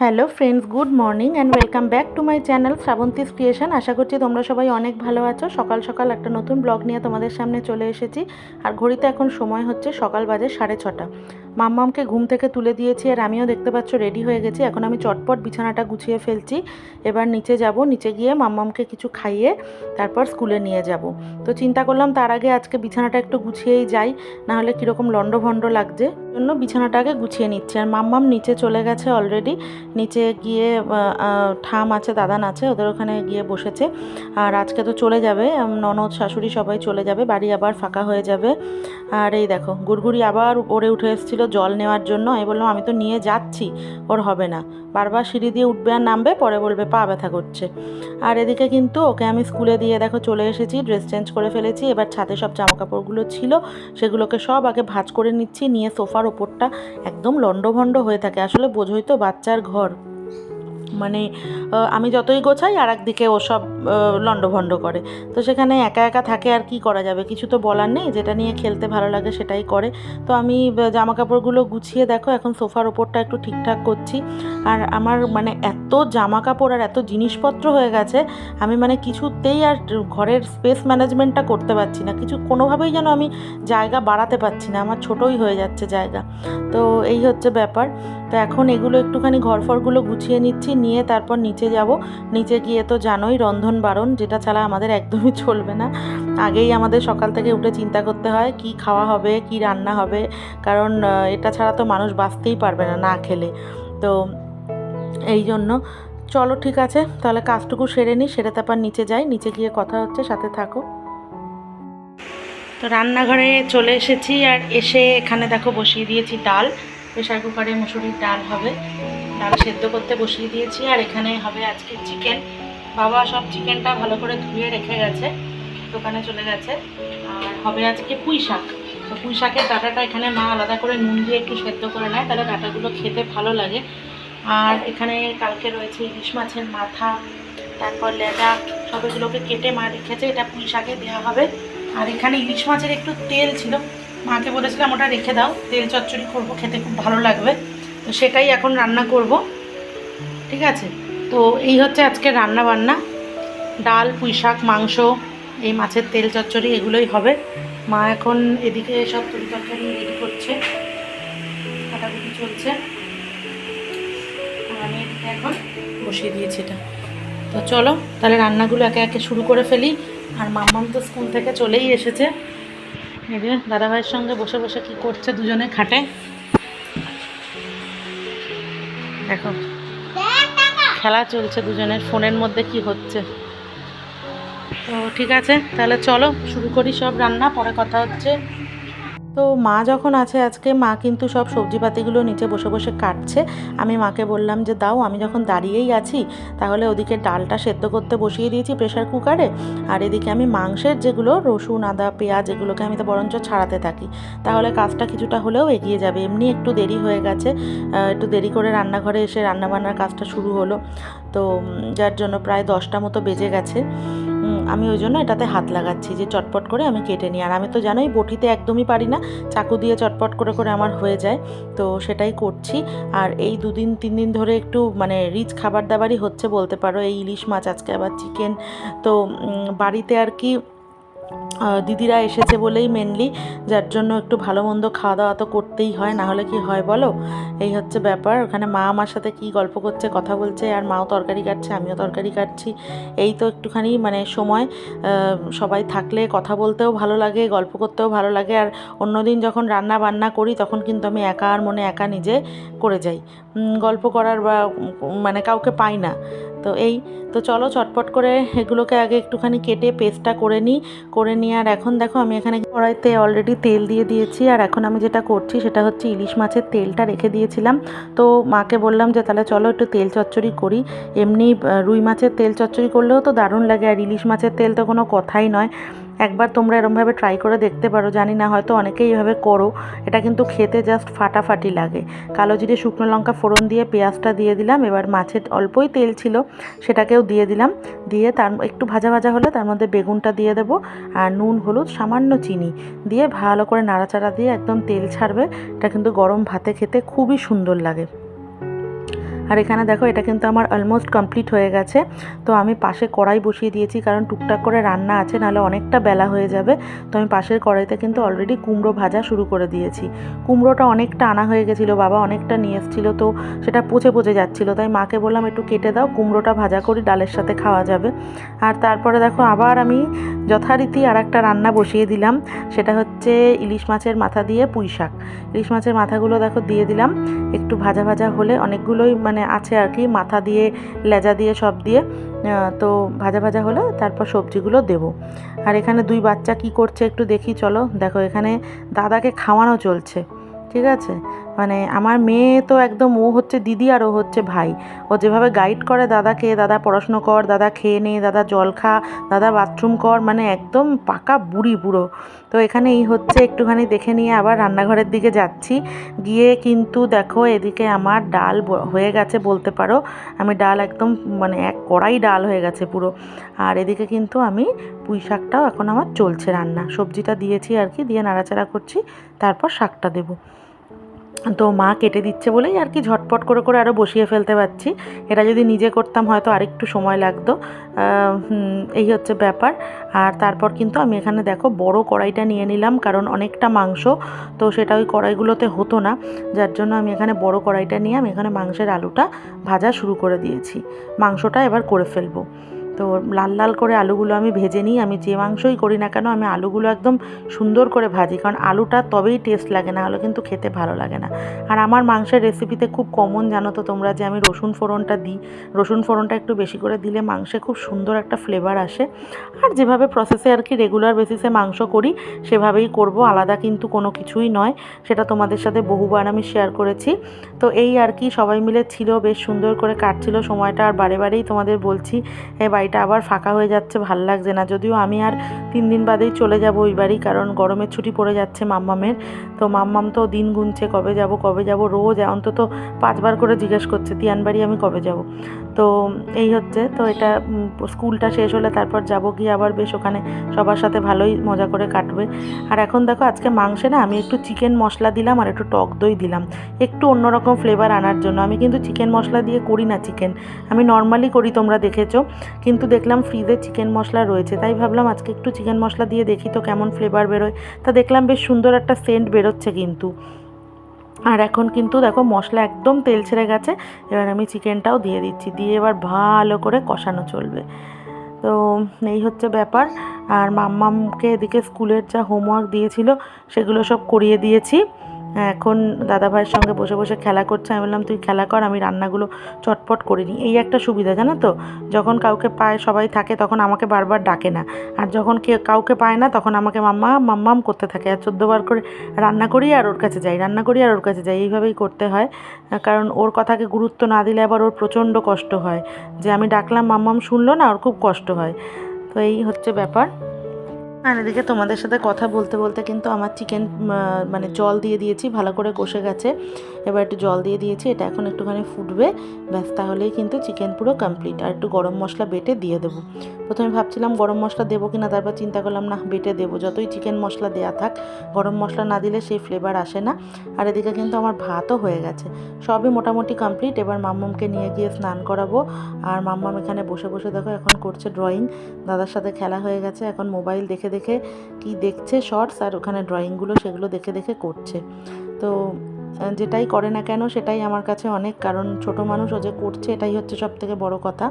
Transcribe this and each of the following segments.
Hello friends, good morning and welcome back to my channel Srabanti's creation. আশা করছি তোমরা সবাই অনেক ভালো আছো। সকাল সকাল একটা নতুন ব্লগ নিয়ে তোমাদের সামনে চলে এসেছি। আর ঘড়িতে এখন সময় হচ্ছে সকাল বাজে সাড়ে ছটা। মাম্মামকে ঘুম থেকে তুলে দিয়েছি আর আমিও দেখতে পাচ্ছ রেডি হয়ে গেছি। এখন আমি চটপট বিছানাটা গুছিয়ে ফেলছি। এবার নিচে যাব, নিচে গিয়ে মাম্মামকে কিছু খাইয়ে তারপর স্কুলে নিয়ে যাব। তো চিন্তা করলাম তার আগে আজকে বিছানাটা একটু গুছিয়েই যাই, নাহলে কীরকম লণ্ডভণ্ড লাগছে। জন্য বিছানাটা আগে গুছিয়ে নিচ্ছি। আর মাম্মাম নিচে চলে গেছে অলরেডি নিচে গিয়ে ঠাম আছে, দাদান আছে, ওদের ওখানে গিয়ে বসেছে। আর আজকে তো চলে যাবে ননদ, শাশুড়ি সবাই চলে যাবে, বাড়ি আবার ফাঁকা হয়ে যাবে। আর এই দেখো গুড়গুড়ি আবার ওরে উঠে এসেছিল জল নেওয়ার জন্য। আমি বললাম, আমি তো নিয়ে যাচ্ছি, ওর হবে না। বারবার সিঁড়ি দিয়ে উঠবে আর নামবে, পরে বলবে, পা ব্যথা করছে। আর এদিকে কিন্তু ওকে আমি স্কুলে দিয়ে দেখো চলে এসেছি ড্রেস চেঞ্জ করে ফেলেছি। এবার ছাদে সব জামা কাপড়গুলো ছিল, সেগুলোকে সব আগে ভাঁজ করে নিচ্ছি, নিয়ে সোফার ওপরটা একদম লণ্ডভণ্ড হয়ে থাকে। আসলে বোঝোই তো বাচ্চার ঘর। মানে আমি যতই গোছাই আর একদিকে ও সব আহ, লণ্ডভণ্ড করে। তো সেখানে একা একা থাকে আর কি করা যাবে? কিছু তো বলার নেই। যেটা নিয়ে খেলতে ভালো লাগে সেটাই করে। তো আমি জামা কাপড়গুলো গুছিয়ে দেখো এখন সোফার ওপরটা একটু ঠিকঠাক করছি। আর আমার মানে এত জামা কাপড় আর এত জিনিসপত্র হয়ে গেছে আমি মানে কিছুতেই আর ঘরের স্পেস ম্যানেজমেন্টটা করতে পারছি না। কিছু কোনোভাবেই যেন আমি জায়গা বাড়াতে পারছি না। আমার ছোটোই হয়ে যাচ্ছে জায়গা। তো এই হচ্ছে ব্যাপার। তো এখন এগুলো একটুখানি ঘরফরগুলো গুছিয়ে নিচ্ছি নিয়ে তারপর নিচে যাব। নিচে গিয়ে তো জানোই রন্ধন বারণ, যেটা ছাড়া আমাদের একদমই চলবে না। আগেই আমাদের সকাল থেকে উঠে চিন্তা করতে হয়, কি খাওয়া হবে, কি রান্না হবে? কারণ এটা ছাড়া তো মানুষ বাঁচতেই পারবে না না খেলে। তো এই জন্য চলো ঠিক আছে, তাহলে কাজটুকু সেরে নিই, সেরে তারপর নিচে যাই। নিচে গিয়ে কথা হচ্ছে, সাথে থাকো। তো রান্নাঘরে চলে এসেছি, আর এসে এখানে দেখো বসিয়ে দিয়েছি ডাল। প্রেশার কুকারে মুসুরির ডাল হবে। ডাল সেদ্ধ করতে বসিয়ে দিয়েছি, আর এখানে হবে আজকে চিকেন বাবা সব চিকেনটা ভালো করে ধুয়ে রেখে গেছে, দোকানে চলে গেছে। আর হবে আজকে পুঁই শাক। তো পুঁই শাকের ডাটাটা এখানে মা আলাদা করে নুন দিয়ে একটু সেদ্ধ করে নেয়, তাহলে ডাটাগুলো খেতে ভালো লাগে। আর এখানে কালকে রয়েছে ইলিশ মাছের মাথা, তারপর লেজা সব এগুলোকে কেটে মা রেখেছে, এটা পুঁই শাকে দেওয়া হবে। আর এখানে ইলিশ মাছের একটু তেল ছিল, মাকে বলেছিলাম ওটা রেখে দাও, তেল চচ্চড়ি করব, খেতে খুব ভালো লাগবে। তো সেটাই এখন রান্না করব। ঠিক আছে? তো এই হচ্ছে আজকে রান্না বান্না ডাল পুঁই শাক মাংস, এই মাছের তেল, চচ্চড়ি এগুলোই হবে। মা এখন এদিকে সব তরি তরকারি রেডি করছে। কাটাকুটি চলছে। আমি এদিকে এখন বসিয়ে দিয়েছি এটা। তো চলো, তাহলে রান্নাগুলো একে একে শুরু করে ফেলি। আর মাম্মাম তো স্কুল থেকে চলেই এসেছে। দাদাভাইয়ের সঙ্গে বসে বসে কি করছে দুজনে খাটে। দেখো। খেলা চলছে দুজনের, ফোনের মধ্যে কি হচ্ছে। তো ঠিক আছে, তাহলে চলো, শুরু করি সব রান্না, পরে কথা হচ্ছে। তো মা যখন আছে আজকে, মা কিন্তু সব সবজিপাতিগুলো নিচে বসে বসে কাটছে। আমি মাকে বললাম যে, দাও, আমি যখন দাঁড়িয়েই আছি, তাহলে ওদিকে ডালটা সেদ্ধ করতে বসিয়ে দিয়েছি প্রেশার কুকারে। আর এদিকে আমি মাংসের যেগুলো, রসুন, আদা, পেঁয়াজ, এগুলোকে আমি তো বরঞ্চ ছাড়াতে থাকি। তাহলে কাজটা কিছুটা হলেও এগিয়ে যাবে। এমনি একটু দেরি হয়ে গেছে। একটু দেরি করে রান্নাঘরে এসে রান্নাবান্নার কাজটা শুরু হলো। তো যার জন্য প্রায় দশটা মতো বেজে গেছে। আমি ওই জন্য এটাতে হাত লাগাচ্ছি যে চটপট করে আমি কেটে নিই। আর আমি তো জানোই বটিতে একদমই পারি না, চাকু দিয়ে চটপট করে করে আমার হয়ে যায়। তো সেটাই করছি। আর এই দুদিন, তিন দিন ধরে একটু মানে রিচ খাবার দাবারই হচ্ছে বলতে পারো। এই ইলিশ মাছ, আজকে আবার চিকেন। তো বাড়িতে আর কি দিদিরা এসেছে বলেই মেনলি যার জন্য একটু ভালো মন্দ খাওয়া দাওয়া তো করতেই হয়, না হলে কি হয় বলো? এই হচ্ছে ব্যাপার। ওখানে মা আমার সাথে কি গল্প করছে, কথা বলছে, আর মাও তরকারি কাটছে, আমিও তরকারি কাটছি। এই তো একটুখানি মানে সময় সবাই থাকলে কথা বলতেও ভালো লাগে, গল্প করতেও ভালো লাগে, আর অন্যদিন যখন রান্না বান্না করি, তখন কিন্তু আমি একা আর মনে একা নিজে করে যাই। গল্প করার বা মানে কাউকে পাই না। তো এই, তো চলো চটপট করে এগুলোকে আগে একটুখানি কেটে পেস্টটা করে নিই। করে নিই আর এখন দেখো আমি এখানে কড়াইতে অলরেডি তেল দিয়ে দিয়েছি। আর এখন আমি যেটা করছি সেটা হচ্ছে ইলিশ মাছের তেলটা রেখে দিয়েছিলাম। তো মাকে বললাম যে তাহলে চলো একটু তেল চচ্চড়ি করি। এমনি রুই মাছের তেল চচ্চড়ি করলেও তো দারুণ লাগে। আর ইলিশ মাছের তেল তো কোনো কথাই নয়। একবার তোমরা এরমভাবে ট্রাই করে দেখতে পারো, জানি না, হয়তো অনেকেই এইভাবে করো। এটা কিন্তু খেতে জাস্ট ফাটাফাটি লাগে। কালো জিরে, শুকনো লঙ্কা ফোড়ন দিয়ে পেঁয়াজটা দিয়ে দিলাম। এবার মাছের অল্পই তেল ছিল, সেটাকেও দিয়ে দিলাম। দিয়ে তার একটু ভাজা ভাজা হলে তার মধ্যে বেগুনটা দিয়ে দেবো আর নুন, হলুদ, সামান্য চিনি দিয়ে ভালো করে নাড়াচাড়া দিয়ে একদম তেল ছাড়বে। এটা কিন্তু গরম ভাতে খেতে খুবই সুন্দর লাগে। আর এখানে দেখো, এটা কিন্তু আমার অলমোস্ট কমপ্লিট হয়ে গেছে। তো আমি পাশে কড়াই বসিয়ে দিয়েছি, কারণ টুকটাক করে রান্না আছে, নাহলে অনেকটা বেলা হয়ে যাবে। তো আমি পাশের কড়াইতে কিন্তু অলরেডি কুমড়ো ভাজা শুরু করে দিয়েছি। কুমড়োটা অনেকটা আনা হয়ে গেছিল, বাবা অনেকটা নিয়ে এসেছিল, তো সেটা পচে পচে যাচ্ছিল। তাই মাকে বললাম, একটু কেটে দাও, কুমড়োটা ভাজা করি, ডালের সাথে খাওয়া যাবে। আর তারপরে দেখো, আবার আমি যথারীতি আর একটা রান্না বসিয়ে দিলাম, সেটা হচ্ছে ইলিশ মাছের মাথা দিয়ে পুঁই শাক ইলিশ মাছের মাথাগুলো দেখো দিয়ে দিলাম, একটু ভাজা ভাজা হলে অনেকগুলোই মানে আছে আর কি, মাথা দিয়ে, লেজা দিয়ে সব দিয়ে তো ভাজা ভাজা হলে তারপর সবজিগুলো দেব। আর এখানে দুই বাচ্চা কি করছে একটু দেখি, চলো। দেখো এখানে দাদাকে খাওয়ানো চলছে, ঠিক আছে? মানে আমার মেয়ে তো একদম, ও হচ্ছে দিদি আর ও হচ্ছে ভাই। ও যেভাবে গাইড করে দাদাকে, দাদা পড়াশুনো কর, দাদা খেয়ে নে, দাদা জল খা, দাদা বাথরুম কর মানে একদম পাকা বুড়ি পুরো। তো এখানে এই হচ্ছে একটুখানি দেখে নিয়ে আবার রান্নাঘরের দিকে যাচ্ছি। গিয়ে কিন্তু দেখো এদিকে আমার ডাল হয়ে গেছে বলতে পারো। আমি ডাল একদম মানে এক কড়াই ডাল হয়ে গেছে পুরো। আর এদিকে কিন্তু আমি পুঁই শাকটাও এখন আমার চলছে রান্না। সবজিটা দিয়েছি আর কি, দিয়ে নাড়াচাড়া করছি, তারপর শাকটা দেবো। তো মা কেটে দিচ্ছে বলেই আর কি ঝটপট করে করে আরও বসিয়ে ফেলতে পারছি। এটা যদি নিজে করতাম হয়তো আরেকটু সময় লাগতো। এই হচ্ছে ব্যাপার। আর তারপর কিন্তু আমি এখানে দেখো বড় কড়াইটা নিয়ে নিলাম কারণ অনেকটা মাংস, তো সেটা ওই কড়াইগুলোতে হতো না। যার জন্য আমি এখানে বড় কড়াইটা নিয়ে আমি এখানে মাংসের আলুটা ভাজা শুরু করে দিয়েছি। মাংসটা এবার করে ফেলব। তো লাল লাল করে আলুগুলো আমি ভেজে নিই। আমি যে মাংসই করি না কেন, আমি আলুগুলো একদম সুন্দর করে ভাজি। কারণ আলুটা তবেই টেস্ট লাগে, না হলে কিন্তু খেতে ভালো লাগে না। আর আমার মাংসের রেসিপিতে খুব কমন জানো তো তোমরা, যে আমি রসুন ফোড়নটা দিই। রসুন ফোড়নটা একটু বেশি করে দিলে মাংসে খুব সুন্দর একটা ফ্লেভার আসে। আর যেভাবে প্রসেসে আর কি রেগুলার বেসিসে মাংস করি, সেভাবেই করব। আলাদা কিন্তু কোনো কিছুই নয়। সেটা তোমাদের সাথে বহুবার আমি শেয়ার করেছি। তো এই আর কি সবাই মিলে ছিল, বেশ সুন্দর করে কাটছিল সময়টা। আর বারে বারেই তোমাদের বলছি এই বাড়িটা আবার ফাঁকা হয়ে যাচ্ছে, ভালো লাগছে না। যদিও আমি আর তিন দিন বাদেই চলে যাব ওই বাড়ি, কারণ গরমের ছুটি পড়ে যাচ্ছে মাম্মামের। তো মাম্মাম তো দিন গুনছে, কবে যাব কবে যাব, রোজ অন্তত পাঁচবার করে জিজ্ঞেস করছে তিয়ান বাড়ি আমি কবে যাব? তো এই হচ্ছে, তো এটা স্কুলটা শেষ হলে তারপর যাব গিয়ে আবার বেশ ওখানে সবার সাথে ভালোই মজা করে কাটবে। আর এখন দেখো আজকে মাংসে না আমি একটু চিকেন মশলা দিলাম আর একটু টক দই দিলাম। একটু অন্যরকম ফ্লেভার আনার জন্য। আমি কিন্তু চিকেন মশলা দিয়ে করি না চিকেন। আমি নর্মালি করি, তোমরা দেখেছ। কিন্তু দেখলাম ফ্রিজে চিকেন মশলা রয়েছে। তাই ভাবলাম আজকে একটু চিকেন মশলা দিয়ে দেখি তো কেমন ফ্লেভার বেরোয়। তা দেখলাম বেশ সুন্দর একটা সেন্ট বেরোচ্ছে কিন্তু। আর এখন কিন্তু দেখো মশলা একদম তেল ছেড়ে গেছে। এবার আমি চিকেনটাও দিয়ে দিচ্ছি, দিয়ে এবার ভালো করে কষানো চলবে। তো এই হচ্ছে ব্যাপার। আর মাম্মামকে এদিকে স্কুলের যা হোমওয়ার্ক দিয়েছিল, সেগুলো সব করিয়ে দিয়েছি। এখন দাদাভাইয়ের সঙ্গে বসে বসে খেলা করছে, আমি বললাম, তুই খেলা কর, আমি রান্নাগুলো চটপট করে নিই এই একটা সুবিধা, জানো তো? যখন কাউকে পায়, সবাই থাকে, তখন আমাকে বারবার ডাকে না। আর যখন কেউ, কাউকে পায় না, তখন আমাকে মাম্মা, মাম্মাম করতে থাকে। আর চোদ্দোবার করে রান্না করি আর ওর কাছে যাই, রান্না করি আর ওর কাছে যাই, এইভাবেই করতে হয়। কারণ ওর কথাকে গুরুত্ব না দিলে আবার ওর প্রচণ্ড কষ্ট হয়। যে আমি ডাকলাম, মাম্মাম শুনলো না, ওর খুব কষ্ট হয়। তো এই হচ্ছে ব্যাপার। আর এদিকে তোমাদের সাথে কথা বলতে বলতে কিন্তু আমার চিকেন মানে জল দিয়ে দিয়েছি, ভালো করে কষে গেছে। এবার একটু জল দিয়ে দিয়েছি, এটা এখন একটুখানি ফুটবে। ব্যাস, তাহলেই কিন্তু চিকেন পুরো কমপ্লিট আর একটু গরম মশলা বেটে দিয়ে দেবো। প্রথমে ভাবছিলাম গরম মশলা দেবো কিনা, তারপর চিন্তা করলাম, না, বেটে দেবো। যতই চিকেন মশলা দেওয়া থাক, গরম মশলা না দিলে সেই ফ্লেভার আসে না। আর এদিকে কিন্তু আমার ভাতও হয়ে গেছে। সবই মোটামুটি কমপ্লিট এবার মাম্মামকে নিয়ে গিয়ে স্নান করাবো। আর মাম্মাম এখানে বসে বসে দেখো, এখন করছে ড্রয়িং দাদার সাথে খেলা হয়ে গেছে, এখন মোবাইল দেখে দেখে কি দেখছে শর্টস আর ওখানে ড্রয়িংগুলো সেগুলো দেখে দেখে করছে। তো যেটাই করে না কেন সেটাই আমার কাছে অনেক, কারণ ছোট মানুষ ও যে করছে এটাই হচ্ছে সব থেকে বড় কথা।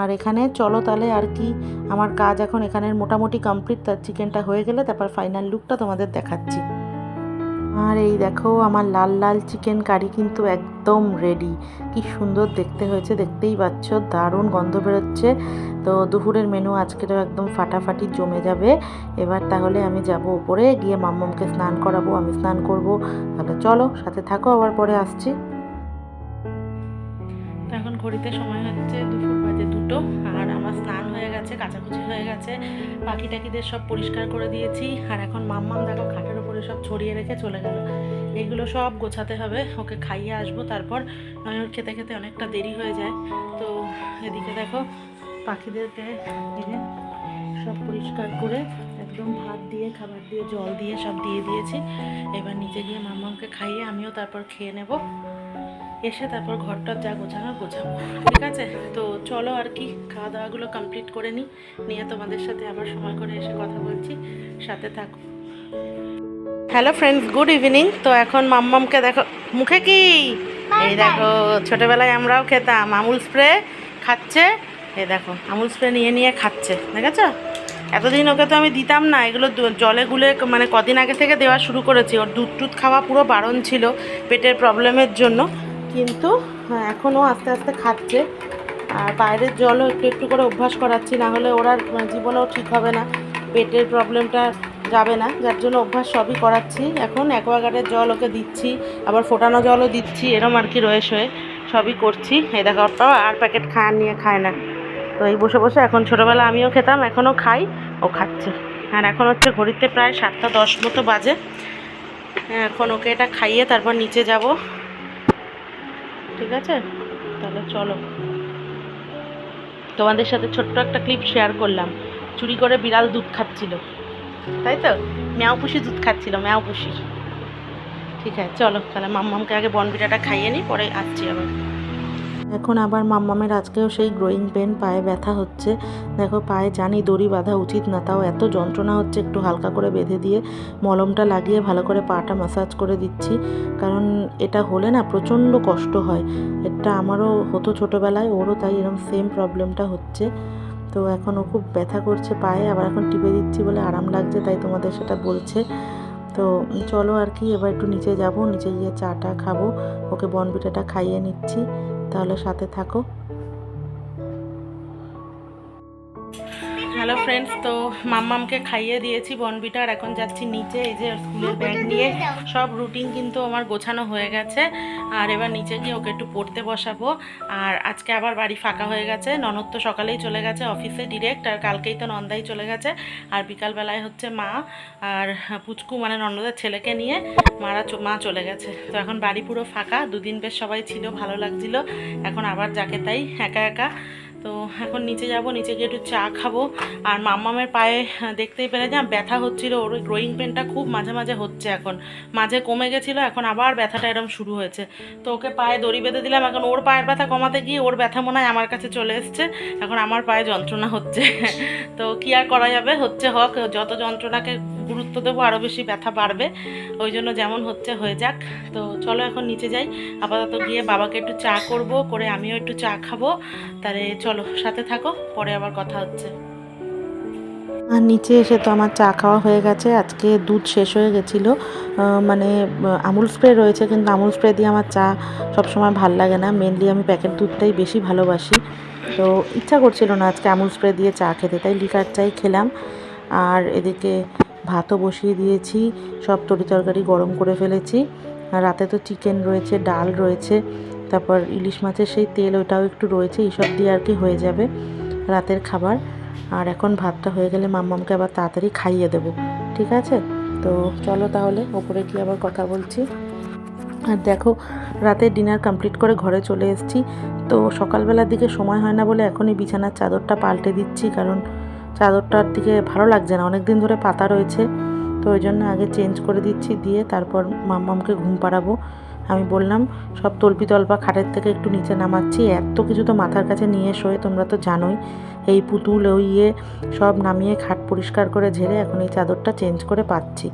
আর এখানে চলো তাহলে আর কি, আমার কাজ এখন এখানের মোটামুটি কমপ্লিট তার চিকেনটা হয়ে গেলে তারপর ফাইনাল লুকটা তোমাদের দেখাচ্ছি। আর এই দেখো, আমার লাল লাল চিকেন কারি কিন্তু একদম রেডি কি সুন্দর দেখতে হয়েছে, দেখতেই পাচ্ছ? দারুণ গন্ধ বেরোচ্ছে। তো দুপুরের মেনু আজকেরও একদম ফাটাফাটি জমে যাবে। এবার তাহলে আমি যাব উপরে, গিয়ে মাম্মামকে স্নান করাবো, আমি স্নান করব। তাহলে চলো, সাথে থাকো, আবার পরে আসছি। এখন ঘড়িতে সময় হচ্ছে দুপুর বাজে দুটো, আর আমার স্নান হয়ে গেছে, কাচাকুচি হয়ে গেছে। পাখি টাকিদের সব পরিষ্কার করে দিয়েছি। আর এখন মাম্মাম দেখো, খাটের উপরে সব ছড়িয়ে রেখে চলে গেল। এগুলো সব গোছাতে হবে, ওকে খাইয়ে আসব। তারপর নয় খেতে খেতে অনেকটা দেরি হয়ে যায়। তো এদিকে দেখো পাখিদেরকে সব পরিষ্কার করে একদম ভাত দিয়ে, খাবার দিয়ে, জল দিয়ে সব দিয়ে দিয়েছি। এবার নিচে গিয়ে মাম্মামকে খাইয়ে আমিও তারপর খেয়ে নেব। এসে তারপর ঘরটা যা গোছানো, গোছাবো। ঠিক আছে? তো চলো আর কি খাওয়া দাওয়াগুলো কমপ্লিট করে নিই। নিয়ে তোমাদের সাথে আবার সময় করে এসে কথা বলছি। সাথে থাকো। হ্যালো ফ্রেন্ডস গুড ইভিনিং তো এখন মাম্মামকে দেখো মুখে কি? এই দেখো ছোটবেলায় আমরাও খেতাম। আমুল স্প্রে খাচ্ছে। এই দেখো আমুল স্প্রে নিয়ে নিয়ে খাচ্ছে দেখেছ? এতদিন ওকে তো আমি দিতাম না। এগুলো জলে গুলে মানে কদিন আগে থেকে দেওয়া শুরু করেছি। ওর দুধ টুধ খাওয়া পুরো বারণ ছিল পেটের প্রবলেমের জন্য। কিন্তু হ্যাঁ, এখনও আস্তে আস্তে খাচ্ছে। আর বাইরের জলও একটু একটু করে অভ্যাস করাচ্ছি। না হলে ওর আর মানে জীবনেও ঠিক হবে না। পেটের প্রবলেমটা যাবে না, যার জন্য অভ্যাস সবই করাচ্ছি। এখন অ্যাকোয়াগার্ডের জল ওকে দিচ্ছি, আবার ফোটানো জলও দিচ্ছি, এরম আর কি রয়ে শয়ে সবই করছি। এই দেখো আর প্যাকেট খায় নিয়ে খায় না। তো এই বসে বসে এখন ছোটোবেলা আমিও খেতাম, এখনও খাই, ও খাচ্ছে। আর এখন হচ্ছে ঘড়িতে প্রায় সাতটা দশ মতো বাজে। এখন ওকে এটা খাইয়ে তারপর নিচে যাব। ঠিক আছে? তাহলে চলো। তোমাদের সাথে ছোট্ট একটা ক্লিপ শেয়ার করলাম। চুরি করে বিড়াল দুধ খাচ্ছিল। তাই তো ম্যাও পুষি দুধ খাচ্ছিল, ম্যাও পুষি। ঠিক আছে, চলো, তাহলে মাম্মামকে আগে বনবিটাটা খাইয়ে নিই পরে আসছি আবার। এখন আবার মাম্মামের আজকেও সেই গ্রোয়িং পেন পায়ে ব্যথা হচ্ছে। দেখো, পায়ে জানি দড়ি বাঁধা উচিত না, তাও এত যন্ত্রণা হচ্ছে, একটু হালকা করে বেঁধে দিয়ে মলমটা লাগিয়ে ভালো করে পাটা ম্যাসাজ করে দিচ্ছি। কারণ এটা হলে না প্রচণ্ড কষ্ট হয়। এটা আমারও হতো ছোটোবেলায়, ওরও তাই এরকম সেম প্রবলেমটা হচ্ছে। তো এখন ও খুব ব্যথা করছে পায়ে, আবার এখন টিপে দিচ্ছি বলে আরাম লাগছে, তাই তোমাদের সেটা বলছে। তো চলো আর কি, এবার একটু নিচে যাব, নিচে গিয়ে চাটা খাব, ওকে বনবিটাটা খাইয়ে নিচ্ছি, তাহলে সাথে থাকো। হ্যালো ফ্রেন্ডস তো মাম্মামকে খাইয়ে দিয়েছি বনবিটা আর এখন যাচ্ছি নিচে এই যে স্কুলের ব্যাগ নিয়ে সব রুটিন কিন্তু আমার গোছানো হয়ে গেছে আর এবার নিচে গিয়ে ওকে একটু পড়তে বসাবো আর আজকে আবার বাড়ি ফাঁকা হয়ে গেছে ননদ তো সকালেই চলে গেছে অফিসে ডিরেক্ট আর কালকেই তো নন্দাই চলে গেছে আর বিকালবেলায় হচ্ছে মা আর পুচকু মানে ননদের ছেলেকে নিয়ে মারা মা চলে গেছে তো এখন বাড়ি পুরো ফাঁকা দুদিন বেশ সবাই ছিল ভালো লাগছিল এখন আবার যাকে তাই একা একা তো এখন নিচে যাব নিচে গিয়ে একটু চা খাব। আর মাম্মামের পায়ে আহ, দেখতেই পেলে যা ব্যথা হচ্ছিল ওর ওই গ্রোয়িং পেনটা খুব মাঝে মাঝে হচ্ছে এখন। মাঝে কমে গেছিল এখন আবার ব্যথাটা এরম শুরু হয়েছে। তো ওকে পায়ে দড়ি বেঁধে দিলাম এখন ওর পায়ের ব্যথা কমাতে গিয়ে ওর ব্যথা মনে হয় আমার কাছে চলে এসছে। এখন আমার পায়ে যন্ত্রণা হচ্ছে। তো কি আর করা যাবে? হচ্ছে হোক যত যন্ত্রণাকে গুরুত্ব দেবো আরও বেশি ব্যথা বাড়বে। ওই জন্য যেমন হচ্ছে, হয়ে যাক। তো চলো এখন নিচে যাই। আপাতত গিয়ে বাবাকে একটু চা করব, করে আমিও একটু চা খাব। তাহলে চলো, সাথে থাকো, পরে আবার কথা হচ্ছে। আর নিচে এসে তো আমার চা খাওয়া হয়ে গেছে। আজকে দুধ শেষ হয়ে গেছিল। মানে আমুল স্প্রে রয়েছে, কিন্তু আমুল স্প্রে দিয়ে আমার চা সবসময় ভালো লাগে না। মেনলি আমি প্যাকেট দুধটাই বেশি ভালোবাসি। তো ইচ্ছা করছিল না আজকে আমুল স্প্রে দিয়ে চা খেতে। তাই লিকার চাই খেলাম। আর এদিকে ভাতও বসিয়ে দিয়েছি, সব তরি তরকারি গরম করে ফেলেছি। আর রাতে তো চিকেন রয়েছে, ডাল রয়েছে, তারপর ইলিশ মাছের সেই তেল ওটাও একটু রয়েছে, এইসব দিয়ে আর কি হয়ে যাবে রাতের খাবার। আর এখন ভাতটা হয়ে গেলে মাম্মামকে আবার তাড়াতাড়ি খাইয়ে দেবো, ঠিক আছে? তো চলো তাহলে, ওপরে গিয়ে আবার কথা বলছি। আর দেখো, রাতে ডিনার কমপ্লিট করে ঘরে চলে এসেছি। তো সকালবেলার দিকে সময় হয় না বলে এখনই বিছানার চাদরটা পাল্টে দিচ্ছি, কারণ চাদরটার দিকে ভালো লাগছে না। অনেক দিন ধরে পাতা রয়েছে, তো ওই জন্য আগে চেঞ্জ করে দিচ্ছি, দিয়ে তারপর মাম্মামকে ঘুম পাড়াবো। আমি বললাম, সব তল্পি তল্পা খাটের থেকে একটু নিচে নামাচ্ছি, এত কিছু তো মাথার কাছে নিয়ে শোয়ে তোমরা তো জানোই। এই পুতুল, ওই ইয়ে সব নামিয়ে খাট পরিষ্কার করে ঝেড়ে এখন এই চাদরটা চেঞ্জ করে পাচ্ছি।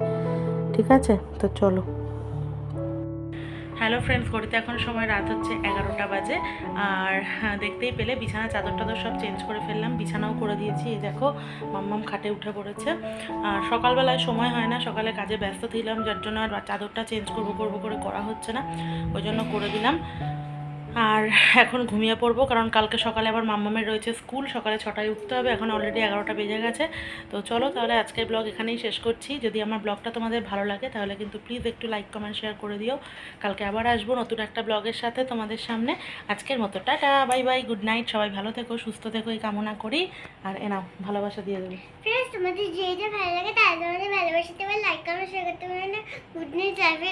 ঠিক আছে? তো চলো। হ্যালো ফ্রেন্ডস ঘড়িতে এখন সময় রাত হচ্ছে এগারোটা বাজে। আর হ্যাঁ, দেখতেই পেলে বিছানা চাদর টাদর সব চেঞ্জ করে ফেললাম। বিছানাও করে দিয়েছি এই দেখো মাম্মাম খাটে উঠে পড়েছে। আর সকালবেলায় সময় হয় না সকালে কাজে ব্যস্ত ছিলাম যার জন্য আর চাদরটা চেঞ্জ করব করব করে করা হচ্ছে না ওই জন্য করে দিলাম। আর এখন ঘুমিয়ে পড়ব, কারণ কালকে সকালে আবার মাম্মামের রয়েছে স্কুল, সকালে ছটায় উঠতে হবে, এখন অলরেডি এগারোটা বেজে গেছে। তো চলো তাহলে আজকের ব্লগ এখানেই শেষ করছি। যদি আমার ব্লগটা তোমাদের ভালো লাগে তাহলে কিন্তু প্লিজ একটু লাইক কমেন্ট শেয়ার করে দিও। কালকে আবার আসব নতুন একটা ব্লগের সাথে তোমাদের সামনে। আজকের মতো tata bye bye good night সবাই ভালো থেকো, সুস্থ থেকো, এই কামনা করি। আর এনাও ভালোবাসা দিয়ে দেবে। ফ্রেন্ডস তোমাদের যে যে ভালো লাগে তারা তোমাদের ভালোবাসতে পারে লাইক কমেন্ট শেয়ার করতে গুড নাইট লাইফে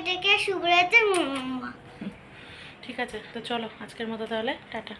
ঠিক আছে তো চলো আজকের মতো তাহলে টাটা।